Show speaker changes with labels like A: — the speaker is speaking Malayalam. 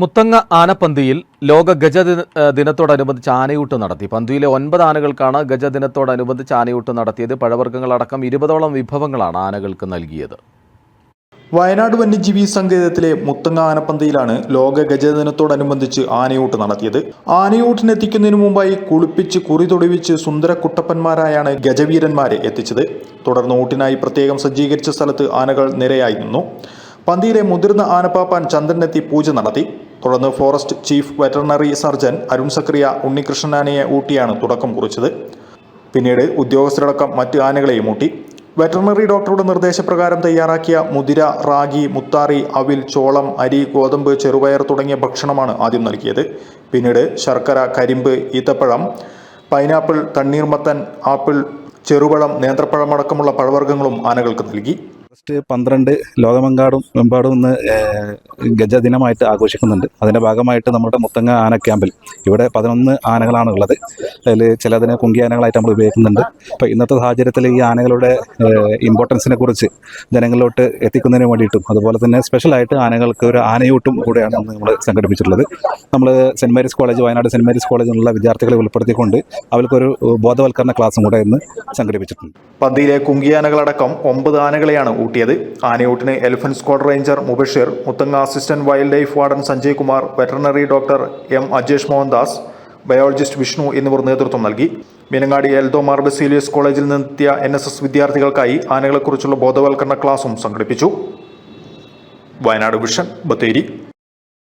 A: മുത്തങ്ങ ആനപ്പന്തിയിൽ ലോക ഗജ ദിന- ദിനത്തോടനുബന്ധിച്ച് ആനയൂട്ട് നടത്തി. പന്തിയിലെ ഒൻപത് ആനകൾക്കാണ് ഗജ ദിനത്തോടനുബന്ധിച്ച് ആനയൂട്ട് നടത്തിയത്. പഴവർഗങ്ങളടക്കം ഇരുപതോളം വിഭവങ്ങളാണ് ആനകൾക്ക് നൽകിയത്.
B: വയനാട് വന്യജീവി സങ്കേതത്തിലെ മുത്തങ്ങ ആനപ്പന്തയിലാണ് ലോക ഗജദിനത്തോടനുബന്ധിച്ച് ആനയൂട്ട് നടത്തിയത്. ആനയൂട്ടിനെത്തിക്കുന്നതിനു മുമ്പായി കുളിപ്പിച്ച് കുറി തൊടുവിച്ച് സുന്ദര കുട്ടപ്പന്മാരായാണ് ഗജവീരന്മാരെ എത്തിച്ചത്. തുടർന്ന് ഊട്ടിനായി പ്രത്യേകം സജ്ജീകരിച്ച സ്ഥലത്ത് ആനകൾ നിരയായി നിന്നു. പന്തിയിലെ മുതിർന്ന ആനപ്പാപ്പാൻ ചന്ദ്രനെത്തി പൂജ നടത്തി. തുടർന്ന് forest chief veterinary surgeon Arun Zakariya Unnikrishnan ആനയെ ഊട്ടിയാണ് തുടക്കം കുറിച്ചത്. പിന്നീട് ഉദ്യോഗസ്ഥരടക്കം മറ്റ് ആനകളെയും ഊട്ടി. വെറ്ററിനറി ഡോക്ടറുടെ നിർദ്ദേശപ്രകാരം തയ്യാറാക്കിയ മുതിര റാഗി മുത്താറി അവിൽ ചോളം അരി ഗോതമ്പ് ചെറുപയർ തുടങ്ങിയ ഭക്ഷണമാണ് ആദ്യം നൽകിയത്. പിന്നീട് ശർക്കര കരിമ്പ് ഈത്തപ്പഴം പൈനാപ്പിൾ തണ്ണീർമത്തൻ ആപ്പിൾ ചെറുപഴം നേന്ത്രപ്പഴം അടക്കമുള്ള പഴവർഗങ്ങളും ആനകൾക്ക് നൽകി.
C: ഓഗസ്റ്റ് പന്ത്രണ്ട് ലോകമെങ്കാടും എമ്പാടും ഇന്ന് ഗജ ഗജദിനമായിട്ട് ആഘോഷിക്കുന്നുണ്ട്. അതിന്റെ ഭാഗമായിട്ട് നമ്മുടെ മുത്തങ്ങ ആന ക്യാമ്പിൽ ഇവിടെ പതിനൊന്ന് ആനകളാണ് ഉള്ളത്. അതിൽ ചിലതിനെ കുങ്കി ആനകളായിട്ട് നമ്മൾ ഉപയോഗിക്കുന്നുണ്ട്. അപ്പോൾ ഇന്നത്തെ സാഹചര്യത്തിൽ ഈ ആനകളുടെ ഇമ്പോർട്ടൻസിനെ കുറിച്ച് ജനങ്ങളിലോട്ട് എത്തിക്കുന്നതിന് വേണ്ടിയിട്ടും അതുപോലെ തന്നെ സ്പെഷ്യലായിട്ട് ആനകൾക്ക് ഒരു ആനയൂട്ടും കൂടെയാണ് നമ്മൾ സംഘടിപ്പിച്ചിട്ടുള്ളത്. നമ്മൾ Saint Mary's College Wayanad Saint Mary's കോളേജിൽ നിന്നുള്ള വിദ്യാർത്ഥികളെ ഉൾപ്പെടുത്തിക്കൊണ്ട് അവർക്കൊരു ബോധവൽക്കരണ ക്ലാസ്സും കൂടെ ഇന്ന് സംഘടിപ്പിച്ചിട്ടുണ്ട്.
B: പന്തിയിലെ കുങ്കിയാനകളടക്കം ഒമ്പത് ആനകളെയാണ് ഊട്ടിയത്. ആനയൂട്ടിന് elephant squad ranger Mubasheer Muthanga assistant wildlife warden Sanjay Kumar veterinary doctor M Ajesh Mohandas biologist Vishnu എന്നിവർ നേതൃത്വം നൽകി. മീനങ്ങാടി എൽദോ മാർ ബസീലിയസ് കോളേജിൽ നിന്നെത്തിയ എൻ എസ് എസ് വിദ്യാർത്ഥികൾക്കായി ആനകളെക്കുറിച്ചുള്ള ബോധവൽക്കരണ ക്ലാസും സംഘടിപ്പിച്ചു. വയനാട് വിഷൻ ബത്തേരി.